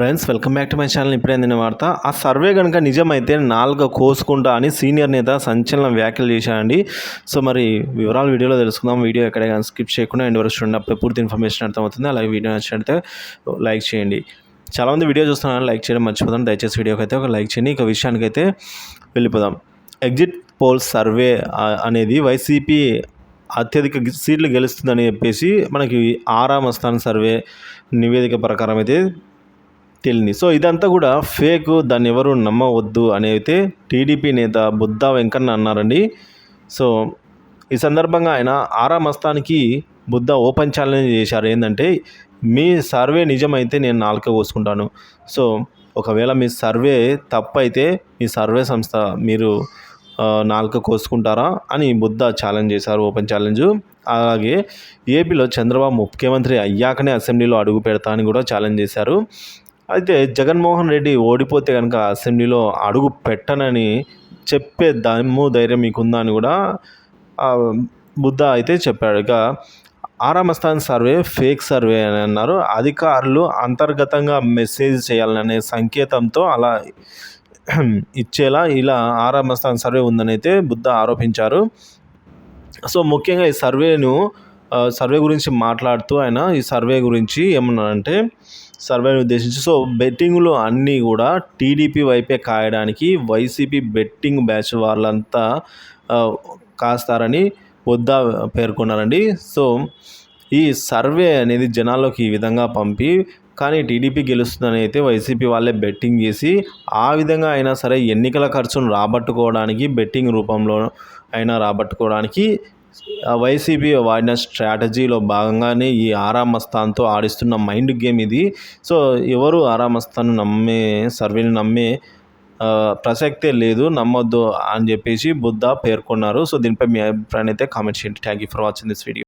Friends welcome back to my channel. ఇప్పుడే అందిన వార్త ఆ సర్వే కనుక నిజమైతే నాలుగు కోసుకుంటా అని సీనియర్ నేత సంచలన వ్యాఖ్యలు చేశాడండి సో మరి వివరాలు వీడియోలో తెలుసుకుందాం. వీడియో ఎక్కడ కానీ స్కిప్ చేయకుండా ఎండ్ వరకు చూడండి అప్పుడే పూర్తి ఇన్ఫర్మేషన్ అర్థమవుతుంది. అలాగే వీడియో నచ్చినట్లయితే లైక్ చేయండి. చాలామంది వీడియో చూస్తున్నారని లైక్ చేయడం మర్చిపోతాను దయచేసి వీడియోకి అయితే ఒక లైక్ చేయండి. ఇక విషయానికైతే వెళ్ళిపోదాం. ఎగ్జిట్ పోల్ సర్వే అనేది వైసీపీ అత్యధిక సీట్లు గెలుస్తుందని చెప్పేసి మనకి ఆరామ స్థాన సర్వే నివేదిక ప్రకారం అయితే తెలియని. సో ఇదంతా కూడా ఫేక్ దాన్ని ఎవరు నమ్మవద్దు అని అయితే టీడీపీ నేత బుద్ధా వెంకన్న అన్నారండి. సో ఈ సందర్భంగా ఆయన ఆరా మస్తానికి బుద్ధ ఓపెన్ ఛాలెంజ్ చేశారు. ఏంటంటే మీ సర్వే నిజమైతే నేను నాలుక కోసుకుంటాను సో ఒకవేళ మీ సర్వే తప్పైతే మీ సర్వే సంస్థ మీరు నాలుక కోసుకుంటారా అని బుద్ధ ఛాలెంజ్ చేశారు ఓపెన్ ఛాలెంజ్. అలాగే ఏపీలో చంద్రబాబు ముఖ్యమంత్రి అయ్యాకనే అసెంబ్లీలో అడుగు పెడతా అని కూడా ఛాలెంజ్ చేశారు. అయితే జగన్మోహన్ రెడ్డి ఓడిపోతే కనుక అసెంబ్లీలో అడుగు పెట్టనని చెప్పే దమ్ము ధైర్యం మీకుందా అని కూడా బుద్ధ అయితే చెప్పాడు. ఇక ఆరామస్థాన్ సర్వే ఫేక్ సర్వే అని అన్నారు. అధికారులు అంతర్గతంగా మెసేజ్ చేయాలనే సంకేతంతో అలా ఇచ్చేలా ఇలా ఆరామస్థాన్ సర్వే ఉందని అయితే బుద్ధ ఆరోపించారు. సో ముఖ్యంగా ఈ సర్వేను సర్వే గురించి మాట్లాడుతూ ఆయన ఈ సర్వే గురించి ఏమన్నారంటే సర్వేని ఉద్దేశించి. సో బెట్టింగ్లు అన్నీ కూడా టీడీపీ వైపే కాయడానికి వైసీపీ బెట్టింగ్ బ్యాచ్ వాళ్ళంతా కాస్తారని వద్దా పేర్కొన్నారండి. సో ఈ సర్వే అనేది జనాల్లోకి ఈ విధంగా పంపి కానీ టీడీపీ గెలుస్తుందని అయితే వైసీపీ వాళ్ళే బెట్టింగ్ చేసి ఆ విధంగా అయినా సరే ఎన్నికల ఖర్చును రాబట్టుకోవడానికి బెట్టింగ్ రూపంలో అయినా రాబట్టుకోవడానికి వైసీపీ వాడిన స్ట్రాటజీలో భాగంగానే ఈ ఆరామస్థాన్తో ఆడిస్తున్న మైండ్ గేమ్ ఇది. సో ఎవరు ఆరామస్థాన్ నమ్మే సర్వేని నమ్మే ప్రసక్తే లేదు నమ్మొద్దు అని చెప్పేసి బుద్ధ పేర్కొన్నారు. సో దీనిపై మీ అభిప్రాయాన్ని అయితే కామెంట్ చేయండి. Thank you for watching this video